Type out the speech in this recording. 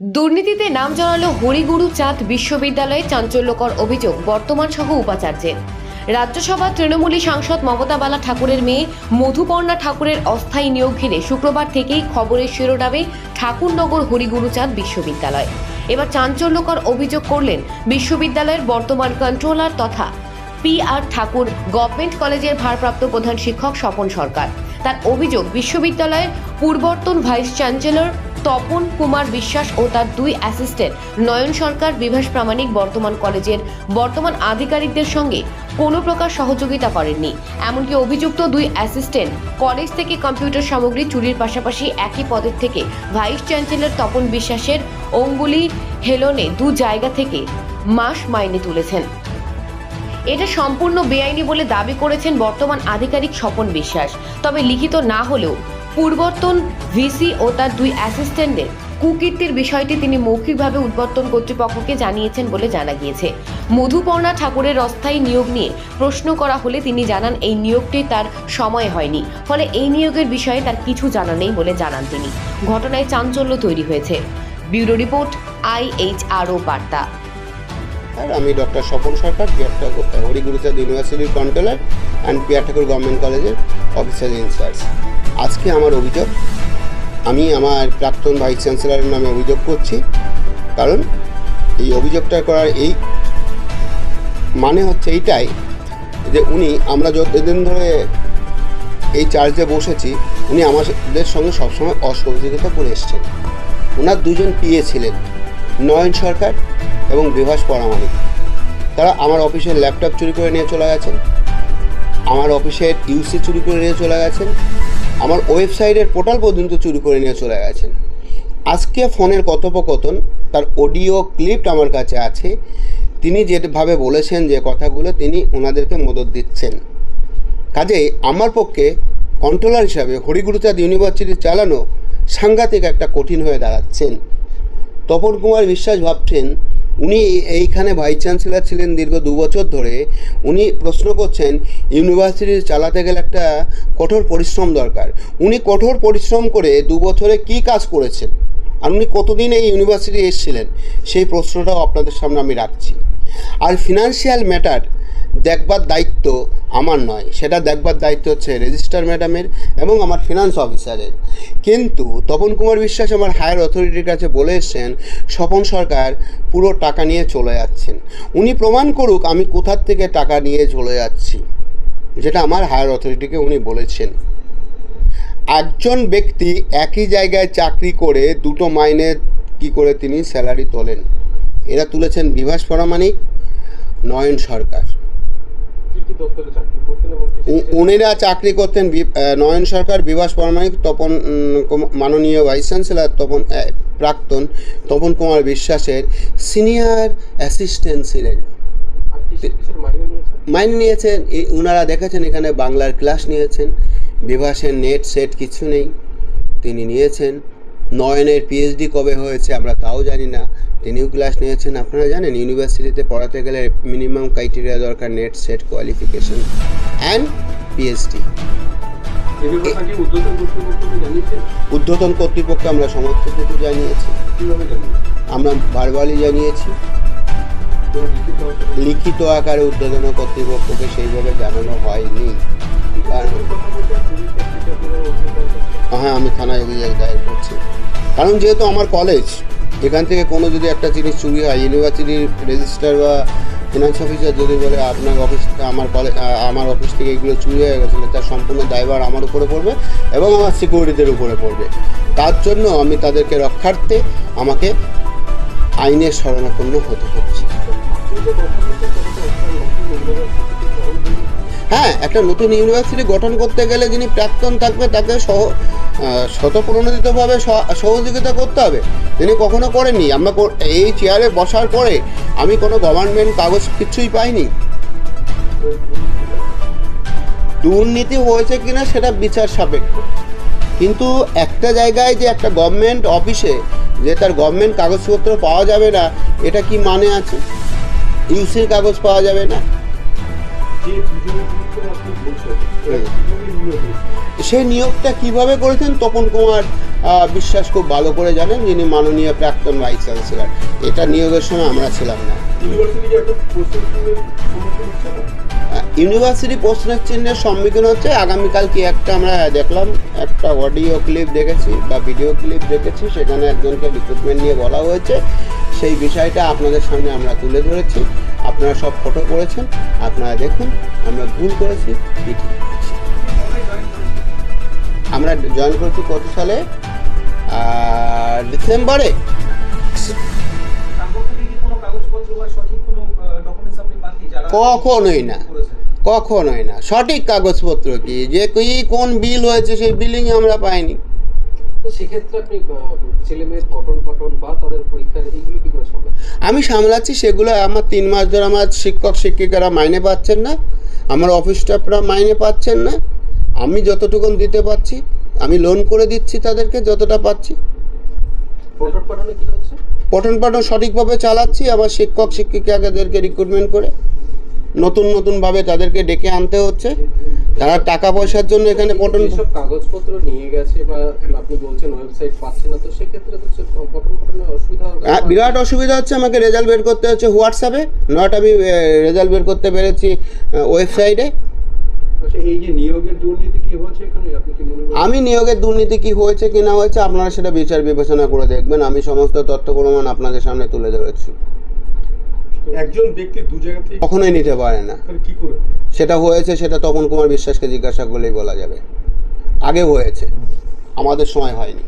দুর্নীতিতে নাম জানালো হরিগুরু চাঁদ বিশ্ববিদ্যালয়ে চাঞ্চল্যকর অভিযোগ বর্তমান সহ উপাচার্যের। রাজ্যসভা তৃণমূলী সাংসদ মমতা বালা ঠাকুরের মেয়ে মধুপর্ণা ঠাকুরের অস্থায়ী নিয়োগ ঘিরে শুক্রবার থেকেই খবরের শিরোনামে ঠাকুরনগর হরিগুরু চাঁদ বিশ্ববিদ্যালয়। এবার চাঞ্চল্যকর অভিযোগ করলেন বিশ্ববিদ্যালয়ের বর্তমান কন্ট্রোলার তথা পি আর ঠাকুর, গভর্নমেন্ট কলেজের ভারপ্রাপ্ত প্রধান শিক্ষক স্বপন সরকার। তার অভিযোগ বিশ্ববিদ্যালয়ের পূর্বর্তন ভাইস চ্যান্সেলর তপন কুমার বিশ্বাস ও তার দুই অ্যাসিস্ট্যান্ট, নয়ন সরকার, বিভাস প্রামাণিক বর্তমান কলেজের বর্তমান আধিকারিকদের সঙ্গে কোনো প্রকার সহযোগিতা করেননি। এমনকি অভিযুক্ত দুই অ্যাসিস্ট্যান্ট কলেজ থেকে কম্পিউটার সামগ্রী চুরির পাশাপাশি একই পদের থেকে ভাইস চ্যান্সেলর তপন বিশ্বাসের অঙ্গুলি হেলনে দু জায়গা থেকে মাস মাইনে তুলেছেন। এটা সম্পূর্ণ বেআইনি বলে দাবি করেছেন বর্তমান আধিকারিক স্বপন বিশ্বাস। তবে লিখিত না হলেও পূর্বর্তন ভিসি ও তার দুই অ্যাসিস্ট্যান্টদের কুকীর্তির বিষয়টি তিনি মৌখিকভাবে উদ্বর্তন কর্তৃপক্ষকে জানিয়েছেন বলে জানা গিয়েছে। মধুপর্ণা ঠাকুরের অস্থায়ী নিয়োগ নিয়ে প্রশ্ন করা হলে তিনি জানান, এই নিয়োগটি তার সময় হয়নি। ফলে এই নিয়োগের বিষয়ে তার কিছু জানা নেই বলে জানান তিনি। ঘটনায় চাঞ্চল্য তৈরি হয়েছে। ব্যুরো রিপোর্ট, আইএইচআরও বার্তা। আর আমি ডক্টর স্বপন সরকার পিয়ার ঠাকুর, হরিগুরুচাঁদ ইউনিভার্সিটির controller and peer Thakur government কলেজের অফিসার ইনচার্জ আজকে আমার অভিযোগ। আমি আমার প্রাক্তন ভাইস চ্যান্সেলারের নামে অভিযোগ করছি। কারণ এই অভিযোগটা করার এই মানে হচ্ছে এইটাই যে উনি আমরা যতদিন ধরে এই চার্জে বসেছি, উনি আমাদের সঙ্গে সবসময় অসহযোগিতা করে এসছেন। ওনার দুজন পিএ ছিলেন, নয়ন সরকার এবং বিভাস পরামানিক তারা আমার অফিসের ল্যাপটপ চুরি করে নিয়ে চলে গেছেন। আমার অফিসের ইউসি চুরি করে নিয়ে চলে গেছেন। আমার ওয়েবসাইটের পোর্টাল পর্যন্ত চুরি করে নিয়ে চলে গেছেন। আজকে ফোনের কথোপকথন, তার অডিও ক্লিপ আমার কাছে আছে। তিনি যেভাবে বলেছেন যে কথাগুলো, তিনি ওনাদেরকে মদত দিচ্ছেন। কাজেই আমার পক্ষে কন্ট্রোলার হিসাবে হরিগুরুচাঁদ ইউনিভার্সিটি চালানো সাংঘাতিক একটা কঠিন হয়ে দাঁড়াচ্ছেন। তপন কুমার বিশ্বাস ভাবছেন উনি এইখানে ভাইস চ্যান্সেলার ছিলেন দীর্ঘ দু বছর ধরে। উনি প্রশ্ন করছেন ইউনিভার্সিটি চালাতে গেলে একটা কঠোর পরিশ্রম দরকার। উনি কঠোর পরিশ্রম করে দু বছরে কী কাজ করেছেন? আর উনি কতদিন এই ইউনিভার্সিটি এসেছিলেন? সেই প্রশ্নটাও আপনাদের সামনে আমি রাখছি। আর ফিনান্সিয়াল ম্যাটার দেখবার দায়িত্ব আমার নয়। সেটা দেখবার দায়িত্ব হচ্ছে রেজিস্টার ম্যাডামের এবং আমার ফিনান্স অফিসারের কিন্তু তপন কুমার বিশ্বাস আমার হায়ার অথরিটির কাছে বলে এসছেন, স্বপন সরকার পুরো টাকা নিয়ে চলে যাচ্ছেন। উনি প্রমাণ করুক আমি কোথার থেকে টাকা নিয়ে চলে যাচ্ছি, যেটা আমার হায়ার অথরিটিকে উনি বলেছেন। একজন ব্যক্তি একই জায়গায় চাকরি করে দুটো মাইনে কি করে তিনি স্যালারি তোলেন? এরা তুলেছেন বিভাস পরামানিক নয়ন সরকার। উনিরা চাকরি করতেন নয়ন সরকার বিভাস পরমাণিক তপন মাননীয় ভাইস চ্যান্সেলার তপন প্রাক্তন তপন কুমার বিশ্বাসের সিনিয়র অ্যাসিস্ট্যান্ট ছিলেন। মাইন নিয়েছেন? উনারা দেখেছেন এখানে বাংলার ক্লাস নিয়েছেন বিভাসের নেট সেট কিছু নেই তিনি নিয়েছেন। নয়নের পিএইচডি কবে হয়েছে আমরা তাও জানি না। তিনিও ক্লাস নিয়েছেন আপনারা জানেন ইউনিভার্সিটিতে পড়াতে গেলে মিনিমাম ক্রাইটেরিয়া দরকার NET SET qualification and PhD ঊর্ধ্বতন কর্তৃপক্ষ আমরা সমর্থকটুকু জানিয়েছি। আমরা ভারবালি জানিয়েছি। লিখিত আকারে? ঊর্ধ্বতন কর্তৃপক্ষকে সেইভাবে জানানো হয়নি। কারণ। হ্যাঁ আমি থানায় অভিযোগ দায়ের করছি। কারণ যেহেতু আমার কলেজ এখান থেকে কোনো যদি একটা জিনিস চুরি হয় ইউনিভার্সিটির রেজিস্টার বা ফিনান্স অফিসার যদি বলে, আপনার অফিস আমার কলেজ আমার অফিস থেকে এগুলো চুরি হয়ে গেছিল তার সম্পূর্ণ দায়ভার আমার উপরে পড়বে এবং আমার সিকিউরিটিদের উপরে পড়বে। তার জন্য আমি তাদেরকে রক্ষার্থে আমাকে আইনের শরণাপন্ন হতে হচ্ছে। হ্যাঁ একটা নতুন ইউনিভার্সিটি গঠন করতে গেলে যিনি প্রাক্তন থাকবে, তাকে সহ শতপ্রণোদিতভাবে সহ- সহযোগিতা করতে হবে। তিনি কখনো করেননি। আমরা এই চেয়ারে বসার পরে আমি কোনো গভর্নমেন্ট কাগজ কিছুই পাইনি। দুর্নীতি হয়েছে কিনা সেটা বিচার সাপেক্ষ। কিন্তু একটা জায়গায় যে একটা গভর্নমেন্ট অফিসে যে তার গভর্নমেন্ট কাগজপত্র পাওয়া যাবে না এটা কি মানে আছে? ইউসির কাগজ পাওয়া যাবে না? সেই নিয়োগটা কীভাবে করেছেন? তপন কুমার বিশ্বাস খুব ভালো করে জানেন যিনি মাননীয় প্রাক্তন ভাইস চ্যান্সেলর। এটা নিয়োগের সময় আমরা ছিলাম না। ইউনিভার্সিটি প্রশ্নের চিহ্নের সম্মুখীন হচ্ছে। আগামীকাল কি একটা আমরা দেখলাম একটা অডিও ক্লিপ দেখেছি বা ভিডিও ক্লিপ দেখেছি সেখানে একজনকে রিক্রুটমেন্ট নিয়ে বলা হয়েছে। সেই বিষয়টা আপনাদের সামনে আমরা তুলে ধরেছি। আপনারা সব ফটো করেছেন। আপনারা দেখুন আমরা ভুল করেছি কি ঠিক। করেছি আমরা জয়েন করেছি কত সালে? আর ডিসেম্বরে। কখনোই না। কখনোই না। সঠিক কাগজপত্র কি? যে কি কোন বিল হয়েছে সেই বিলিং আমরা পাইনি। সেক্ষেত্রে আপনি ছেলে মেয়ের পঠন বা তাদের পরীক্ষার এইগুলো কি করে সম্ভব আমি সামলাচ্ছি সেগুলো আমার তিন মাস ধরে আমার শিক্ষক শিক্ষিকারা মাইনে পাচ্ছেন না। আমার অফিস স্টাফরা মাইনে পাচ্ছেন না। আমি যতটুকুন দিতে পারছি আমি লোন করে দিচ্ছি তাদেরকে যতটা পাচ্ছি। পঠন পাঠনে কি হচ্ছে? পাঠন সঠিকভাবে চালাচ্ছি আবার শিক্ষক শিক্ষিকাদেরকে রিক্রুটমেন্ট করে। নতুন নতুনভাবে তাদেরকে ডেকে আনতে হচ্ছে। তারা টাকা পয়সার জন্য এখানে পঠন কাগজপত্র নিয়ে গেছে বা আপনি বলছেন ওয়েবসাইট পাচ্ছে না তো সেক্ষেত্রে তো পঠন অসুবিধা হ্যাঁ, বিরাট অসুবিধা হচ্ছে আমাকে রেজাল্ট বের করতে হচ্ছে হোয়াটসঅ্যাপে। নট আমি রেজাল্ট বের করতে পেরেছি ওয়েবসাইটে আমি নিয়োগের দুর্নীতি কি হয়েছে কি না হয়েছে আপনারা সেটা বিচার বিবেচনা করে দেখবেন। আমি সমস্ত তথ্য প্রমাণ আপনাদের সামনে তুলে ধরেছি। একজন ব্যক্তি দু জায়গা থেকে কখনোই নিতে পারে না। কি করে সেটা হয়েছে সেটা তপন কুমার বিশ্বাসকে জিজ্ঞাসা করলেই বলা যাবে। আগে হয়েছে। আমাদের সময় হয়নি।